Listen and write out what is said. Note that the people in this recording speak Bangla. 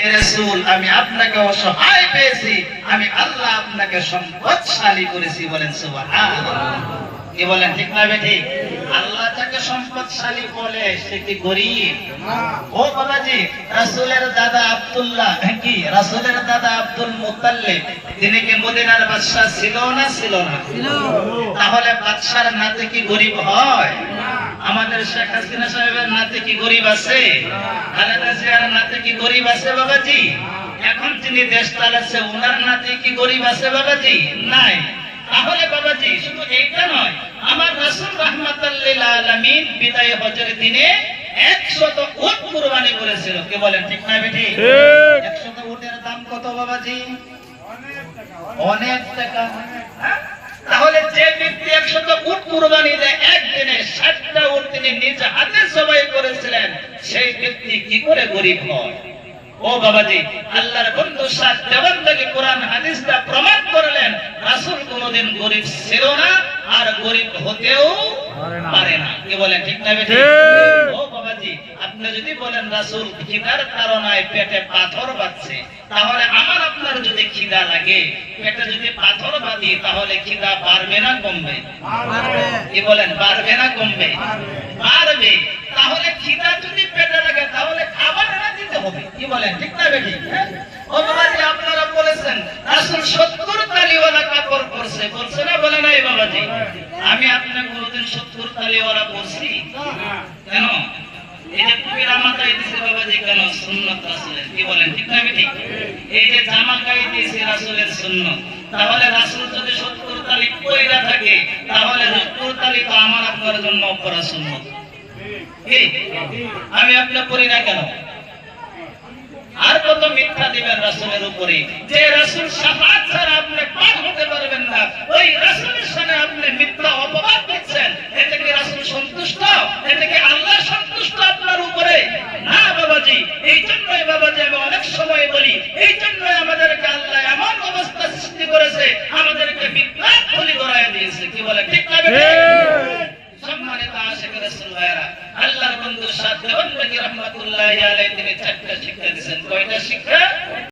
হে আমি আপনাকে অসহায় পেয়েছি। আমি আল্লাহ আপনাকে সম্পদশালী করেছি বলেন কি বলেন ঠিক না ঠিক আল্লাহ যাকে সম্পদশালী বলে সে কি গরিব? ও বাবাজি রাসূলের দাদা আব্দুল্লাহ কি? রাসূলের দাদা আব্দুল মুত্তাল্লিব তিনি কি মদিনার বাদশাহ ছিল না ছিল না? তাহলে বাদশার নাতে কি গরিব হয়? আমাদের শেখ হাসিনা সাহেবের নাতে কি গরিব আছে? খালেদা জিয়ার নাতে কি গরিব আছে বাবাজি? এখন যিনি দেশ চালাচ্ছে ওনার নাতে কি গরিব আছে বাবাজি? নাই। তাহলে বাবাজি শুধু এইটা নয় আমার রাসূল রাহমাতাল্লিল আলামিন বিদায় হজের দিনে একশত উট কুরবানি করেছিল। কে বলেন ঠিক না বেটি? একশত উটের দাম কত বাবাজি? অনেক টাকা। হ্যাঁ? তাহলে যে ব্যক্তি একশত উট কুরবানি দেয় একদিনে ষাটটা উট তিনি নিজ হাতে সবাই করেছিলেন সেই ব্যক্তি কি করে গরিব হয়? ও বাবাজি আল্লাহর বন্ধু সাত দেবন্দাকে কোরআন হাদিসটা প্রমাণ করলেন রাসূল কোনোদিন গরিব ছিল না আর গরিব হতেও পারে না। কি বলেন ঠিক না ও বাবাজি আপনি যদি বলেন রাসূল খিদার কারণে পেটে পাথর বাজছে তাহলে আমার আপনার যদি খিদা লাগে পেটে যদি পাথর বাঁধি তাহলে খিদা বাড়বে না কমবে? কি বলেন বাড়বে না কমবে? বাড়বে। খিদা যদি পেটে লাগে, তাহলে খাবার না দিতে হবে। কি বলেন, ঠিক না বেটি? আপনারা বলেছেন 70 তালিওয়ালা কাপড় পরছে। বলছে না, বলে নাই বাবাজি? আমি 70 তালিওয়ালা কেন? এই যে তাহলে রাসূল যদি 70 তালি থাকে, তাহলে 70 তালি তো আমার আপনার জন্য কি? আমি আপনার করি না কেন? আর কত মিথ্যা দিবেন রাসূলের উপরে? যে রাসূল আপনি পার হতে পারবেন না। ওই রাসূলের সামনে আপনি মিথ্যা অপবাদ দিচ্ছেন। এতে কি রাসূল সন্তুষ্ট? এতে কি আল্লাহ সন্তুষ্ট আপনার উপরে? না বাবাজি, এই জন্যই বাবাজি আমি অনেক সময় বলি, এই জন্যই আমাদেরকে আল্লাহ এমন অবস্থা সৃষ্টি করেছে, আমাদেরকে বিজ্ঞান বলি ধরায় দিয়েছে। কি বলে, ঠিক না? সম্মানিত আশেখ রাসূল ভাইরা। আল্লাহর বন্ধু সাদ দেওয়ান রহমাতুল্লাহি আলাইহি তিনি চারটা শিক্ষা দিয়েছেন। কয়টা শিক্ষা?